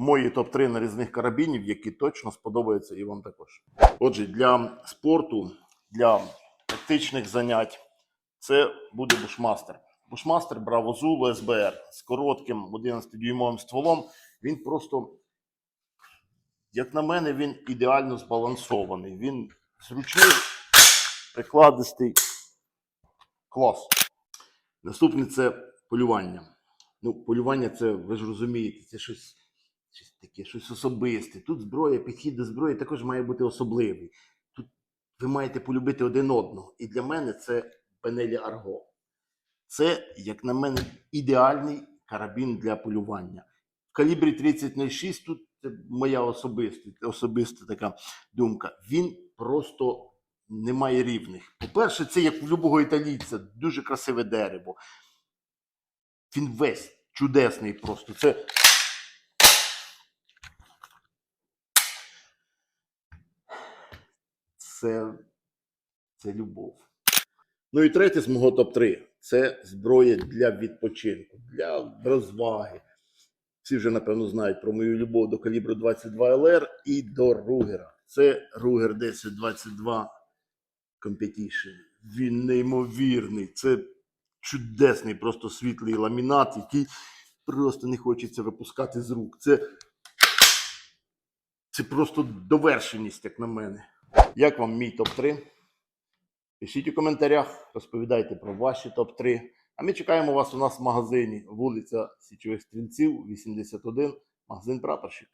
мої топ-3 нарізних карабінів, які точно сподобаються і вам також. Отже, для спорту, для тактичних занять, це буде бушмастер. Бушмастер Браво Зулу СБР з коротким 11-дюймовим стволом. Він просто, як на мене, він ідеально збалансований. Він зручний, прикладистий. Клас. Наступне це полювання. Ну, полювання це, ви ж розумієте, це щось, щось таке, щось особисте. Тут зброя, підхід до зброї також має бути особливий. Тут ви маєте полюбити один одного. І для мене це Бенелі Арго. Це, як на мене, ідеальний карабін для полювання. В калібрі 3006 тут це моя особиста, особиста така думка. Він просто не має рівних. По-перше, це як у любого італійця, дуже красиве дерево. Він весь чудесний просто. Це. Це, це любов. Ну і третє з мого топ-3 це зброя для відпочинку, для розваги. Всі вже, напевно, знають про мою любов до калібру 22 ЛР і до Ругера. Це Ругер 1022 Competition. Він неймовірний. Це чудесний, просто світлий ламінат, який просто не хочеться випускати з рук. Це, це просто довершеність, як на мене. Як вам мій топ-3? Пишіть у коментарях, розповідайте про ваші топ-3. А ми чекаємо вас у нас в магазині, вулиця Січових Стрільців, 81, магазин Прапорщик.